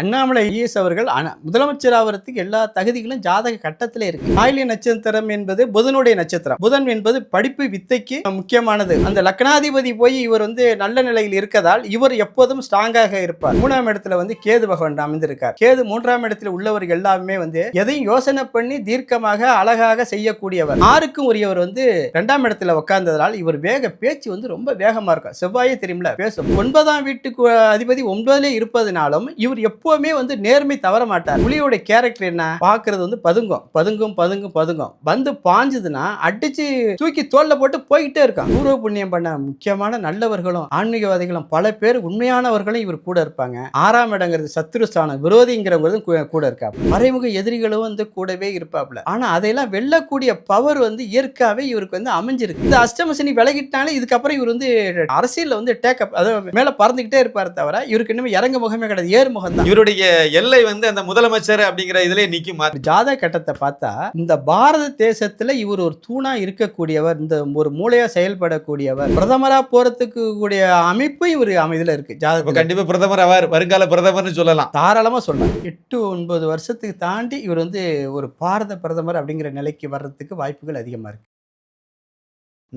Annamalai IS அவர்கள் முதலமைச்சர் ஆவறதுக்கு எல்லா தகுதிகளும் ஜாதக கட்டத்தில் இருக்கு. ஆயிலிய நட்சத்திரம் என்பது புதனுடைய நட்சத்திரம். புதன் என்பது படிப்பு வித்தைக்கு முக்கியமானது. அந்த லக்னாதிபதி போய் இவர் வந்து நல்ல நிலையில் இருக்கதால் இவர் எப்போதும் ஸ்ட்ராங்காக இருப்பார். மூணாம் இடத்துல வந்து கேது பகவான் அமைந்திருக்கார். கேது மூன்றாம் இடத்துல உள்ளவர் எல்லாமே வந்து எதையும் யோசனை பண்ணி தீர்க்கமாக அழகாக செய்யக்கூடியவர். ஆறுக்கும் உரியவர் வந்து இரண்டாம் இடத்துல உட்கார்ந்ததால் இவர் வேக பேச்சு வந்து ரொம்ப வேகமா இருக்கும் செவ்வாயே தெரியும்ல பேசும். ஒன்பதாம் வீட்டுக்கு அதிபதி ஒன்பதுல இருப்பதனாலும் இவர் எப்பவுமே வந்து நேர்மை தவற மாட்டார். புலியோட கேரக்டர் என்ன? பாக்குறது வந்து பதுங்கும். பதுங்கும் பதுங்கும் பதுங்கும். வந்து பாஞ்சதுன்னா அடிச்சு தூக்கி தோல்ல போட்டு போய்கிட்டே இருக்கான். பூர்வ புண்ணியம் பண்ண முக்கியமான நல்லவர்களும் ஆன்மீகவாதிகளும் பல பேர் உண்மையானவர்களும் இவர் கூட இருப்பாங்க. ஆறாம் இடங்கிறது சத்ருஸ்தானம். விரோதிங்கிறவங்களும் கூட இருக்கா மறைமுக எதிரிகளும் வந்து கூடவே இருப்பாப்ல. ஆனா அதையெல்லாம் வெல்லக்கூடிய பவர் வந்து இயற்கையாவே இவருக்கு வந்து அமைஞ்சிருக்கு. இந்த அஷ்டமசனி விலகிட்டாலே இதுக்கப்புறம் இவர் வந்து அரசியல் வந்து டேக்கப் அதாவது மேல பறந்துகிட்டே இருப்பார் தவிர இவருக்கு இன்னும் இறங்க முகமே கிடையாது. ஏறு முகம் தான் இவருடைய எல்லை வந்து அந்த முதலமைச்சர் அப்படிங்கிற இதுல நிக்குமா. ஜாதக கட்டத்தை பார்த்தா இந்த பாரத தேசத்துல இவர் ஒரு தூணா இருக்கக்கூடியவர் இந்த ஒரு மூளையா செயல்படக்கூடியவர். பிரதமரா போறதுக்கு கூடிய அமைப்பு இவர் அமைதியில இருக்கு. ஜாதகம் கண்டிப்பா பிரதமர் அவர் வருங்கால பிரதமர்னு சொல்லலாம். தாராளமா சொல்லலாம். எட்டு ஒன்பது வருஷத்துக்கு தாண்டி இவர் வந்து ஒரு பாரத பிரதமர் அப்படிங்கிற நிலைக்கு வர்றதுக்கு வாய்ப்புகள் அதிகமா இருக்கு.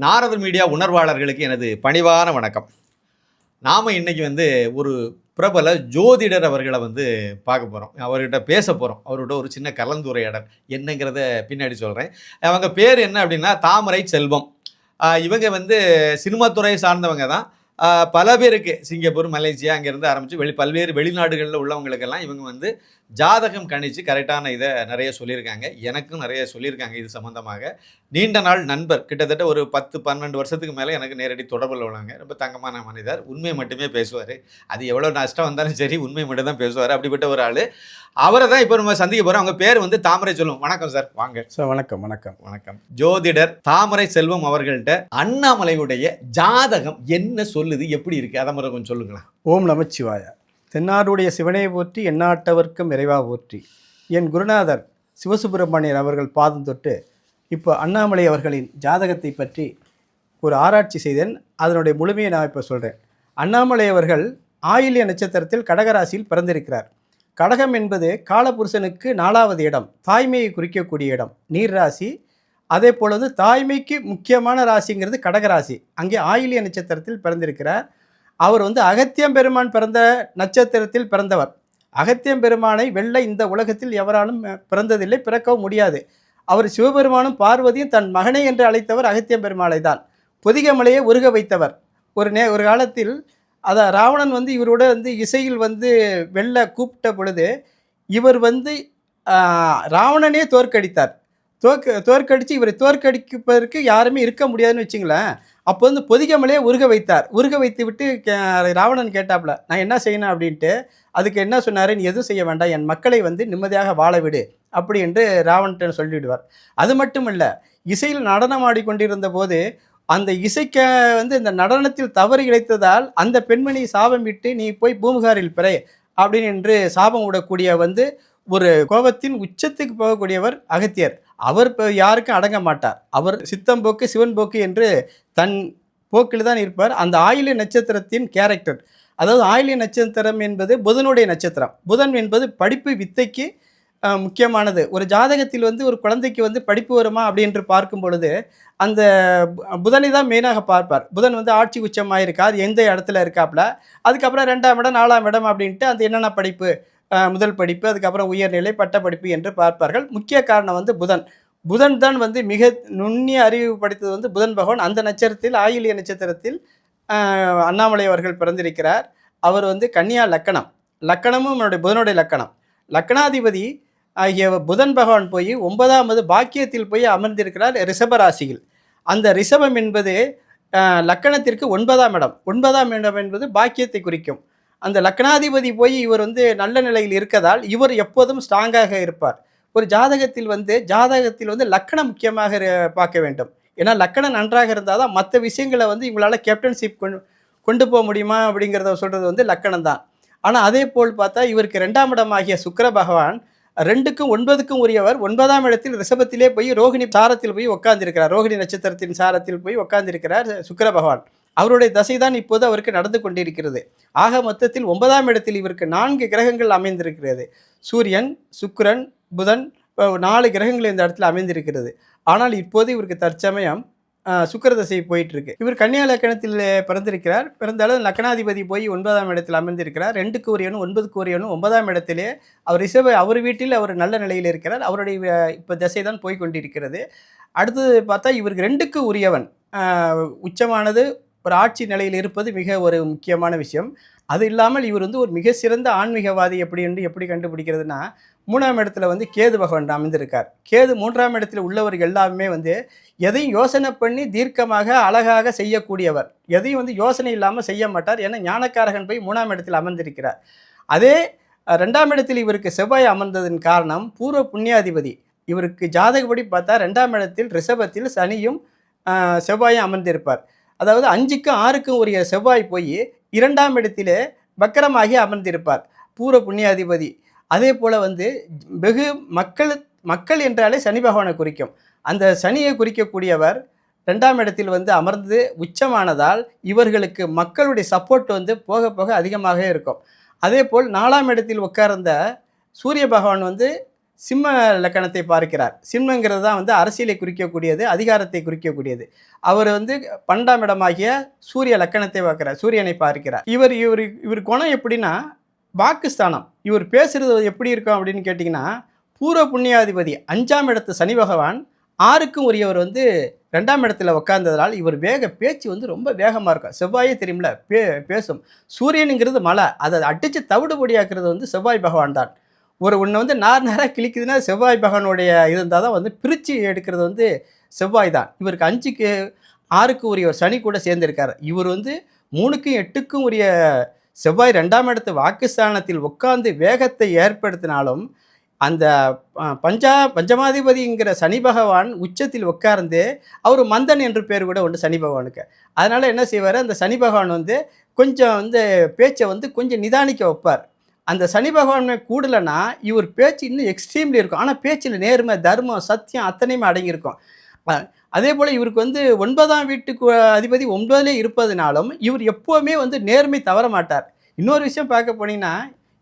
நாரதர் மீடியா உணர்வாளர்களுக்கு எனது பணிவான வணக்கம். நாம இன்னைக்கு வந்து ஒரு பிரபல ஜோதிடர் அவர்களை வந்து பார்க்க போகிறோம் அவர்கிட்ட பேச போகிறோம் அவர்கிட்ட ஒரு சின்ன கலந்துரையாடல் என்னங்கிறத பின்னாடி சொல்கிறேன் அவங்க பேர் என்ன அப்படின்னா தாமரை செல்வம். இவங்க வந்து சினிமா துறையை சார்ந்தவங்க தான். பல பேருக்கு சிங்கப்பூர் மலேசியா அங்கேருந்து ஆரம்பித்து வெளி பல்வேறு வெளிநாடுகளில் உள்ளவங்களுக்கெல்லாம் இவங்க வந்து ஜாதகம் கணிச்சு கரெக்டான இதை நிறைய சொல்லியிருக்காங்க. எனக்கும் நிறைய சொல்லியிருக்காங்க இது சம்மந்தமாக நீண்ட நாள் நண்பர் கிட்டத்தட்ட ஒரு பத்து பன்னெண்டு வருஷத்துக்கு மேலே எனக்கு நேரடி தொடர்பில் உள்ளவங்க. ரொம்ப தங்கமான மனிதர் உண்மை மட்டுமே பேசுவார். அது எவ்வளோ நஷ்டம் வந்தாலும் சரி உண்மை மட்டும் தான் பேசுவார். அப்படிப்பட்ட ஒரு ஆள். அவரை தான் இப்போ நம்ம சந்திக்க போகிறோம் அவங்க பேர் வந்து தாமரை செல்வம். வணக்கம் சார். வாங்க. சார் வணக்கம் வணக்கம். வணக்கம். ஜோதிடர் தாமரை செல்வம் அவர்கள்ட்ட அண்ணாமலையுடைய ஜாதகம் என்ன சொல்லுது? எப்படி இருக்கு? அதை முறை கொஞ்சம் சொல்லுங்களேன். ஓம் நமச்சிவாய. தென்னாடுடைய சிவனை போற்றி எந்நாட்டவர்க்கும் இறைவா போற்றி. என் குருநாதர் சிவசுப்பிரமணியர் அவர்கள் பாதம் தொட்டு இப்போ அண்ணாமலை அவர்களின் ஜாதகத்தை பற்றி ஒரு ஆராய்ச்சி செய்தேன். அதனுடைய முழுமையை நான் இப்போ சொல்கிறேன் அண்ணாமலை அவர்கள் ஆயில்ய நட்சத்திரத்தில் கடகராசியில் பிறந்திருக்கிறார். கடகம் என்பது காலபுருஷனுக்கு நாலாவது இடம் தாய்மையை குறிக்கக்கூடிய இடம் நீர் ராசி. அதே போல் வந்து தாய்மைக்கு முக்கியமான ராசிங்கிறது கடகராசி. அங்கே ஆயிலிய நட்சத்திரத்தில் பிறந்திருக்கிறார். அவர் வந்து அகத்தியம் பெருமான் பிறந்த நட்சத்திரத்தில் பிறந்தவர். அகத்தியம் பெருமானை வெள்ள இந்த உலகத்தில் எவராலும் பிறந்ததில்லை பிறக்கவும் முடியாது. அவர் சிவபெருமானும் பார்வதியும் தன் மகனை என்று அழைத்தவர் அகத்தியம் பெருமாளை தான் பொதிகமலையை உருக வைத்தவர். ஒரு நே ஒரு காலத்தில் அதை ராவணன் வந்து இவரோட வந்து இசையில் வந்து வெள்ள கூப்பிட்ட பொழுது இவர் வந்து ராவணனே தோற்கடித்தார். தோற்க தோற்கடித்து இவரை தோற்கடிப்பதற்கு யாருமே இருக்க முடியாதுன்னு வச்சுங்களேன். அப்போ வந்து பொதிகமலையே உருக வைத்தார். உருக வைத்து விட்டு கே- ராவணன் கேட்டாப்புல நான் என்ன செய்யணும்? அப்படின்ட்டு அதுக்கு என்ன சொன்னார்? நீ எதுவும் செய்ய வேண்டாம். என் மக்களை வந்து நிம்மதியாக வாழ விடு. அப்படி என்று ராவணன் சொல்லிவிடுவார் அது மட்டும் இல்லை இசையில் நடனம் ஆடிக்கொண்டிருந்த போது அந்த இசைக்க வந்து இந்த நடனத்தில் தவறு இழைத்ததால் அந்த பெண்மணி சாபம் விட்டு நீ போய் பூமுகாரில் பிறை அப்படின்னு என்று சாபம் விடக்கூடிய வந்து ஒரு கோபத்தின் உச்சத்துக்கு போகக்கூடியவர் அகத்தியர். அவர் இப்போ யாருக்கும் அடங்க மாட்டார். அவர் சித்தம் போக்கு சிவன் போக்கு என்று தன் போக்கில் தான் இருப்பார். அந்த ஆயில்ய நட்சத்திரத்தின் கேரக்டர் அதாவது ஆயில்ய நட்சத்திரம் என்பது புதனுடைய நட்சத்திரம். புதன் என்பது படிப்பு வித்தைக்கு முக்கியமானது. ஒரு ஜாதகத்தில் வந்து ஒரு குழந்தைக்கு வந்து படிப்பு வருமா அப்படின்று பார்க்கும் பொழுது அந்த பு- புதனை தான் மெயினாக பார்ப்பார். புதன் வந்து ஆட்சி உச்சமாக இருக்கா அது எந்த இடத்துல இருக்காப்புல அதுக்கப்புறம் ரெண்டாம் இடம் நாலாம் இடம் அப்படின்ட்டு அந்த என்னென்ன படிப்பு? முதல் படிப்பு அதுக்கப்புறம் உயர்நிலை பட்ட படிப்பு என்று பார்ப்பார்கள். முக்கிய காரணம் வந்து புதன். புதன் தான் வந்து மிக நுண்ணிய அறிவு வந்து புதன் பகவான். அந்த நட்சத்திரத்தில் ஆயிலிய நட்சத்திரத்தில் அண்ணாமலை அவர்கள் பிறந்திருக்கிறார். அவர் வந்து கன்னியா லக்கணம். லக்கணமும் என்னுடைய புதனுடைய லக்கணம். லக்கணாதிபதி ஆகிய புதன் பகவான் போய் ஒன்பதாவது பாக்கியத்தில் போய் அமர்ந்திருக்கிறார் ரிஷபராசியில். அந்த ரிஷபம் என்பது லக்கணத்திற்கு ஒன்பதாம் இடம். ஒன்பதாம் இடம் என்பது பாக்கியத்தை குறிக்கும். அந்த லக்னாதிபதி போய் இவர் வந்து நல்ல நிலையில் இருக்கதால் இவர் எப்போதும் ஸ்ட்ராங்காக இருப்பார். ஒரு ஜாதகத்தில் வந்து ஜாதகத்தில் வந்து லக்கணம் முக்கியமாக பார்க்க வேண்டும். ஏன்னா லக்கணம் நன்றாக இருந்தால் தான் மற்ற விஷயங்களை வந்து இவங்களால் கேப்டன்ஷிப் கொண்டு கொண்டு போக முடியுமா அப்படிங்கிறத சொல்கிறது வந்து லக்கணம் தான். ஆனால் அதே போல் பார்த்தா இவருக்கு ரெண்டாம் இடமாகிய சுக்கர பகவான் ரெண்டுக்கும் ஒன்பதுக்கும் உரியவர். ஒன்பதாம் இடத்தில் ரிஷபத்திலே போய் ரோகிணி சாரத்தில் போய் உட்காந்துருக்கிறார் ரோகிணி நட்சத்திரத்தின் சாரத்தில் போய் உட்காந்துருக்கிறார் சுக்கர பகவான். அவருடைய தசைதான் இப்போது அவருக்கு நடந்து கொண்டிருக்கிறது. ஆக மொத்தத்தில் ஒன்பதாம் இடத்தில் இவருக்கு நான்கு கிரகங்கள் அமைந்திருக்கிறது. சூரியன் சுக்கிரன் புதன் நாலு கிரகங்கள் இந்த இடத்துல அமைந்திருக்கிறது. ஆனால் இப்போது இவருக்கு தற்சமயம் சுக்கர தசை போயிட்டு இருக்கு இவர் கன்னியா லக்கணத்தில் பிறந்திருக்கிறார். பிறந்தாலும் லக்கணாதிபதி போய் ஒன்பதாம் இடத்தில் அமர்ந்திருக்கிறார். ரெண்டுக்கு உரியனும் ஒன்பதுக்கு உரியவனும் ஒன்பதாம் இடத்திலே அவர் ரிஷப அவர் வீட்டில் அவர் நல்ல நிலையில் இருக்கிறார். அவருடைய இப்போ திசை தான் போய் கொண்டிருக்கிறது அடுத்தது பார்த்தா இவருக்கு ரெண்டுக்கு உரியவன். உச்சமானது ஒரு ஆட்சி நிலையில் இருப்பது மிக ஒரு முக்கியமான விஷயம். அது இல்லாமல் இவர் வந்து ஒரு மிக சிறந்த ஆன்மீகவாதி எப்படி என்று எப்படி கண்டுபிடிக்கிறதுனா மூணாம் இடத்துல வந்து கேது பகவான் அமைந்திருக்கார் கேது மூன்றாம் இடத்துல உள்ளவர்கள் எல்லாமே வந்து எதையும் யோசனை பண்ணி தீர்க்கமாக அழகாக செய்யக்கூடியவர். எதையும் வந்து யோசனை இல்லாமல் செய்ய மாட்டார். ஏன்னா ஞானக்காரகன் போய் மூணாம் இடத்தில் அமர்ந்திருக்கிறார். அதே ரெண்டாம் இடத்தில் இவருக்கு செவ்வாய் அமர்ந்ததன் காரணம் பூர்வ புண்ணியாதிபதி. இவருக்கு ஜாதகப்படி பார்த்தா ரெண்டாம் இடத்தில் ரிஷபத்தில் சனியும் செவ்வாயும் அமர்ந்திருப்பார். அதாவது அஞ்சுக்கும் ஆறுக்கும் உரிய செவ்வாய் போய் இரண்டாம் இடத்திலே வக்கரமாகி அமர்ந்திருப்பார். பூர புண்ணியாதிபதி. அதே போல் வந்து வெகு மக்கள் மக்கள் என்றாலே சனி பகவானை குறிக்கும். அந்த சனியை குறிக்கக்கூடியவர் ரெண்டாம் இடத்தில் வந்து அமர்ந்து உச்சமானதால் இவர்களுக்கு மக்களுடைய சப்போர்ட் வந்து போக போக அதிகமாக இருக்கும். அதே போல் நாலாம் இடத்தில் உட்கார்ந்த சூரிய பகவான் வந்து சிம்ம லக்கணத்தை பார்க்கிறார். சிம்மங்கிறது தான் வந்து அரசியலை குறிக்கக்கூடியது அதிகாரத்தை குறிக்கக்கூடியது. அவர் வந்து பன்னெண்டாம் இடமாகிய சூரிய லக்கணத்தை பார்க்கிறார் சூரியனை பார்க்கிறார். இவர் இவர் இவர் குணம் எப்படின்னா வாக்குஸ்தானம். இவர் பேசுறது எப்படி இருக்கும் அப்படின்னு கேட்டிங்கன்னா பூர்வ புண்ணியாதிபதி அஞ்சாம் இடத்து சனி பகவான் ஆறுக்கும் உரியவர் வந்து ரெண்டாம் இடத்துல உட்கார்ந்ததால் இவர் வேக பேச்சு வந்து ரொம்ப வேகமாக இருக்கும். செவ்வாயே தெரியும்ல பே பேசும். சூரியனுங்கிறது மலை அதை அடித்து தவிடுபடியாக்குறது வந்து செவ்வாய் பகவான் தான். ஒரு ஒன்று வந்து நார் நேராக கிழிக்குதுன்னா செவ்வாய் பகவானுடைய இருந்தால் தான் வந்து பிரித்து எடுக்கிறது வந்து செவ்வாய் தான் இவருக்கு அஞ்சுக்கு ஆறுக்கு உரியவர் சனி கூட சேர்ந்திருக்கார். இவர் வந்து மூணுக்கும் எட்டுக்கும் உரிய செவ்வாய் ரெண்டாம் இடத்து வாக்குஸ்தானத்தில் உட்கார்ந்து வேகத்தை ஏற்படுத்தினாலும் அந்த பஞ்சா பஞ்சமாதிபதிங்கிற சனி பகவான் உச்சத்தில் உட்கார்ந்து அவர் மந்தன் என்று பேர் கூட உண்டு சனி பகவானுக்கு. அதனால் என்ன செய்வார்? அந்த சனி பகவான் வந்து கொஞ்சம் வந்து பேச்சை வந்து கொஞ்சம் நிதானிக்க வைப்பார். அந்த சனி பகவான் கூடலைன்னா இவர் பேச்சு இன்னும் எக்ஸ்ட்ரீம்லி இருக்கும். ஆனால் பேச்சில் நேர்மை தர்மம் சத்தியம் அத்தனையுமே அடங்கியிருக்கும். அதே போல் இவருக்கு வந்து ஒன்பதாம் வீட்டுக்கு அதிபதி ஒன்பதுலே இருப்பதுனாலும் இவர் எப்போவுமே வந்து நேர்மை தவற மாட்டார். இன்னொரு விஷயம் பார்க்க போனீங்கன்னா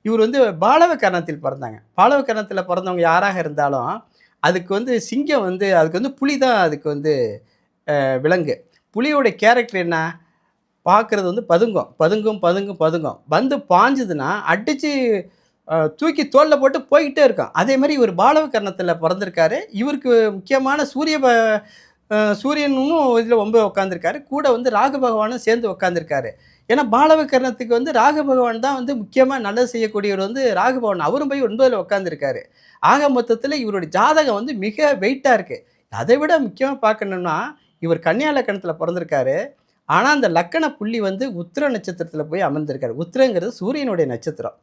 இவர் வந்து பாலவ கரணத்தில் பிறந்தாங்க. பாலவ கரணத்தில் பிறந்தவங்க யாராக இருந்தாலும் அதுக்கு வந்து சிங்கம் வந்து அதுக்கு வந்து புலி தான் அதுக்கு வந்து விலங்கு. புலியோட கேரக்டர் என்ன? பார்க்குறது வந்து பதுங்கும் பதுங்கும் பதுங்கும் பதுங்கும். வந்து பாஞ்சுதுன்னா அடித்து தூக்கி தோலில் போட்டு போய்கிட்டே இருக்கும். அதே மாதிரி இவர் பாலவ கர்ணத்தில் பிறந்திருக்காரு. இவருக்கு முக்கியமான சூரிய ப சூரியனும் இதில் ரொம்ப உட்காந்துருக்காரு கூட வந்து ராகு பகவானும் சேர்ந்து உட்காந்துருக்காரு ஏன்னா பாலவ கர்ணத்துக்கு வந்து ராகு பகவான் தான் வந்து முக்கியமாக நல்லது செய்யக்கூடியவர் வந்து ராகு பகவான். அவரும் போய் ஒன்பதில் உட்காந்துருக்காரு ஆக மொத்தத்தில் இவருடைய ஜாதகம் வந்து மிக வெயிட்டாக இருக்குது அதை விட முக்கியமாக பார்க்கணும்னா இவர் கன்னியா லக்கணத்தில் பிறந்திருக்காரு. ஆனால் அந்த லக்கண புள்ளி வந்து உத்திர நட்சத்திரத்தில் போய் அமர்ந்திருக்காரு. உத்திரங்கிறது சூரியனுடைய நட்சத்திரம்.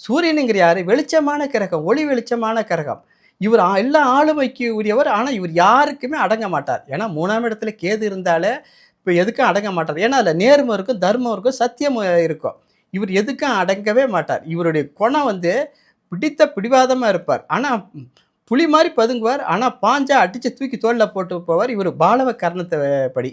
சூரியனுங்கிற யார்? வெளிச்சமான கிரகம் ஒளி வெளிச்சமான கிரகம். இவர் எல்லா ஆளுமைக்கு உரியவர் ஆனால் இவர் யாருக்குமே அடங்க மாட்டார். ஏன்னா மூணாம் இடத்துல கேது இருந்தாலே இப்போ எதுக்கும் அடங்க மாட்டார். ஏன்னா அதில் நேர்மை இருக்கும் தர்மம் இருக்கும் சத்தியம் இருக்கும். இவர் எதுக்கும் அடங்கவே மாட்டார். இவருடைய குணம் வந்து பிடித்த பிடிவாதமாக இருப்பார். ஆனால் புலி மாதிரி பதுங்குவார். ஆனால் பாஞ்சா அடித்து தூக்கி தோளில் போட்டு போவார் இவர் பாலவ கர்ணத்தை படி.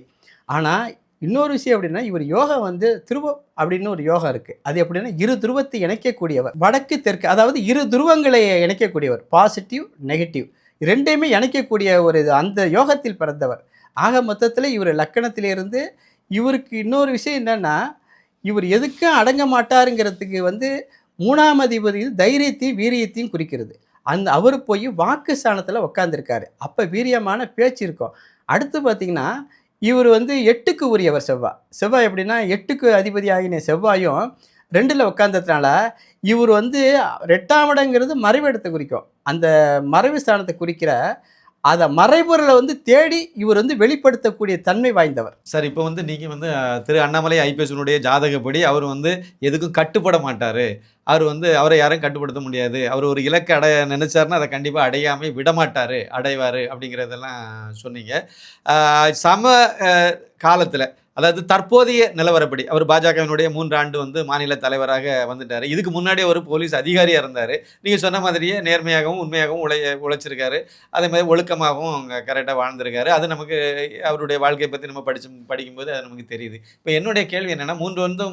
ஆனால் இன்னொரு விஷயம் அப்படின்னா இவர் யோகா வந்து துருவம் அப்படின்னு ஒரு யோகா இருக்குது அது எப்படின்னா இரு துருவத்தை இணைக்கக்கூடியவர். வடக்கு தெற்கு அதாவது இரு துருவங்களை இணைக்கக்கூடியவர். பாசிட்டிவ் நெகட்டிவ் ரெண்டையுமே இணைக்கக்கூடிய ஒரு இது அந்த யோகத்தில் பிறந்தவர். ஆக மொத்தத்தில் இவர் லக்கணத்திலிருந்து இவருக்கு இன்னொரு விஷயம் என்னென்னா இவர் எதுக்கும் அடங்க மாட்டாருங்கிறதுக்கு வந்து மூணாம் அதிபதி தைரியத்தையும் வீரியத்தையும் குறிக்கிறது. அந்த அவர் போய் வாக்கு ஸ்தானத்தில் உட்காந்துருக்காரு அப்போ வீரியமான பேச்சு இருக்கும். அடுத்து பார்த்தீங்கன்னா இவர் வந்து எட்டுக்கு உரியவர் செவ்வாய் செவ்வாய் எப்படின்னா எட்டுக்கு அதிபதி ஆகின செவ்வாயும் ரெண்டில் உட்காந்ததுனால இவர் வந்து ரெட்டாம் இடங்கிறது மறைவிடத்தை குறிக்கும். அந்த மறைவு ஸ்தானத்தை குறிக்கிற அதை மறைபொருளை வந்து தேடி இவர் வந்து வெளிப்படுத்தக்கூடிய தன்மை வாய்ந்தவர். சார் இப்போ வந்து நீங்கள் வந்து திரு அண்ணாமலை ஐபிஎஸ்னுடைய ஜாதகப்படி அவர் வந்து எதுக்கும் கட்டுப்பட மாட்டார். அவர் வந்து அவரை யாரும் கட்டுப்படுத்த முடியாது. அவர் ஒரு இலக்கு அடைய நினைச்சாருன்னா அதை கண்டிப்பாக அடையாமல் விட மாட்டார் அடைவார் அப்படிங்கிறதெல்லாம் சொன்னீங்க. சம காலத்தில் அதாவது தற்போதைய நிலவரப்படி அவர் பாஜகவினுடைய மூன்று ஆண்டு வந்து மாநில தலைவராக வந்துட்டார். இதுக்கு முன்னாடி ஒரு போலீஸ் அதிகாரியாக இருந்தார். நீங்கள் சொன்ன மாதிரியே நேர்மையாகவும் உண்மையாகவும் உழை உழைச்சிருக்காரு. அதே மாதிரி ஒழுக்கமாகவும் கரெக்டாக வாழ்ந்திருக்காரு. அது நமக்கு அவருடைய வாழ்க்கையை பற்றி நம்ம படிச்சு படிக்கும்போது அது நமக்கு தெரியுது. இப்போ என்னுடைய கேள்வி என்னென்னா மூன்று வந்து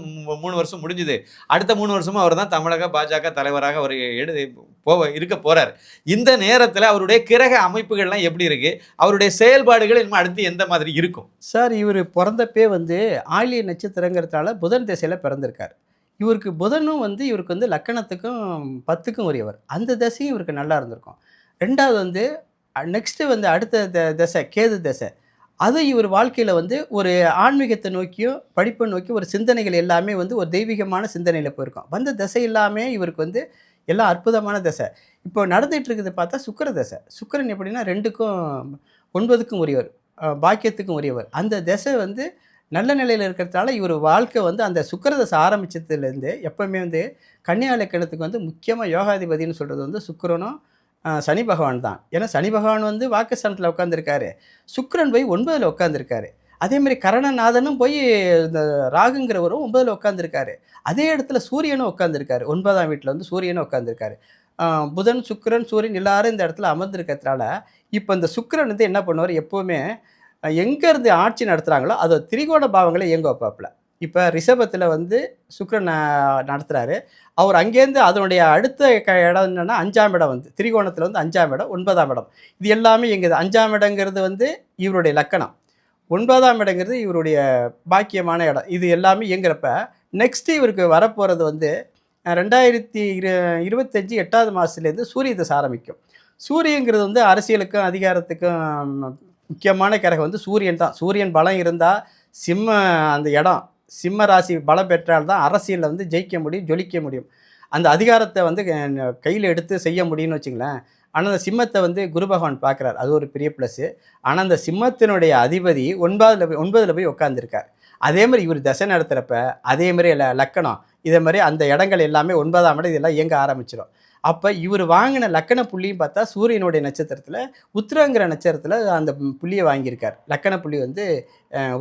மூணு வருஷம் முடிஞ்சுது. அடுத்த மூணு வருஷமும் அவர் தான் தமிழக பாஜக தலைவராக அவர் எடு போக இருக்க போகிறார் இந்த நேரத்தில் அவருடைய கிரக அமைப்புகள்லாம் எப்படி இருக்குது அவருடைய செயல்பாடுகள் இன்னும் அடுத்து எந்த மாதிரி இருக்கும்? சார் இவர் பிறந்தப்பே வந்து ஆயிலிய நட்சத்திரங்கிறதுனால புதன் திசையில் பிறந்திருக்கார். இவருக்கு புதனும் வந்து இவருக்கு வந்து லக்கணத்துக்கும் பத்துக்கும் உரியவர். அந்த திசையும் இவருக்கு நல்லா இருந்திருக்கும். ரெண்டாவது வந்து நெக்ஸ்ட்டு வந்து அடுத்த த- திசை கேது திசை. அது இவர் வாழ்க்கையில் வந்து ஒரு ஆன்மீகத்தை நோக்கியும் படிப்பை நோக்கி ஒரு சிந்தனைகள் எல்லாமே வந்து ஒரு தெய்வீகமான சிந்தனையில் போயிருக்கும். வந்த திசை எல்லாமே இவருக்கு வந்து எல்லாம் அற்புதமான திசை. இப்போ நடந்துட்டு இருக்குது பார்த்தா சுக்கர தசை. சுக்கிரன் எப்படின்னா ரெண்டுக்கும் ஒன்பதுக்கும் உரியவர். பாக்கியத்துக்கும் உரியவர். அந்த திசை வந்து நல்ல நிலையில் இருக்கிறதால இவர் வாழ்க்கை வந்து அந்த சுக்கரதசை ஆரம்பித்ததுலேருந்து எப்போவுமே வந்து கன்னியா இலக்கணத்துக்கு வந்து முக்கியமாக யோகாதிபதினு சொல்கிறது வந்து சுக்கரனும் சனி பகவான் தான். ஏன்னா சனி பகவான் வந்து வாக்குஸ்தானத்தில் உட்காந்துருக்காரு சுக்கிரன் போய் ஒன்பதில் உட்காந்துருக்காரு அதேமாதிரி கரணநாதனும் போய் இந்த ராகுங்கிறவரும் ஒன்பதில் உட்காந்துருக்காரு அதே இடத்துல சூரியனும் உட்காந்துருக்காரு ஒன்பதாம் வீட்டில் வந்து சூரியனும் உட்காந்துருக்காரு புதன் சுக்கிரன் சூரியன் எல்லாரும் இந்த இடத்துல அமர்ந்திருக்கிறதுனால இப்போ இந்த சுக்கரன் வந்து என்ன பண்ணுவார்? எப்போவுமே எங்கேருந்து ஆட்சி நடத்துகிறாங்களோ அது திரிகோண பாவங்களை இயங்க வைப்பாப்பில். இப்போ ரிஷபத்தில் வந்து சுக்ரன் நடத்துகிறாரு அவர் அங்கேருந்து அதனுடைய அடுத்த க இடம் என்னென்னா அஞ்சாம் இடம் வந்து திரிகோணத்தில் வந்து அஞ்சாம் இடம் ஒன்பதாம் இடம். இது எல்லாமே எங்குது அஞ்சாம் இடங்கிறது வந்து இவருடைய லக்கணம். ஒன்பதாம் இடங்கிறது இவருடைய பாக்கியமான இடம். இது எல்லாமே இயங்குறப்ப நெக்ஸ்ட்டு இவருக்கு வரப்போகிறது வந்து ரெண்டாயிரத்தி இரு இருபத்தஞ்சி எட்டாவது மாதத்துலேருந்து சூரிய தசை ஆரம்பிக்கும். சூரியங்கிறது வந்து அரசியலுக்கும் அதிகாரத்துக்கும் முக்கியமான கிரகம் வந்து சூரியன் தான். சூரியன் பலம் இருந்தால் சிம்ம அந்த இடம் சிம்ம ராசி பலம் பெற்றால் தான் அரசியலில் வந்து ஜெயிக்க முடியும் ஜொலிக்க முடியும். அந்த அதிகாரத்தை வந்து கையில் எடுத்து செய்ய முடியும்னு வச்சுங்களேன். ஆனால் அந்த சிம்மத்தை வந்து குரு பகவான் பார்க்குறாரு. அது ஒரு பெரிய ப்ளஸ்ஸு ஆனால் அந்த சிம்மத்தினுடைய அதிபதி ஒன்பதில் போய் ஒன்பதில் போய் உட்காந்துருக்கார் அதே மாதிரி இவர் தசை நடத்துகிறப்ப அதே மாதிரி ல லக்கணம் இதே மாதிரி அந்த இடங்கள் எல்லாமே ஒன்பதாம் இடம் இதெல்லாம் இயங்க ஆரம்பிச்சிடும் அப்போ இவர் வாங்கின லக்கண புள்ளியும் பார்த்தா சூரியனுடைய நட்சத்திரத்தில் உத்திரங்கிற நட்சத்திரத்தில் அந்த புள்ளியை வாங்கியிருக்கார். லக்கண புள்ளி வந்து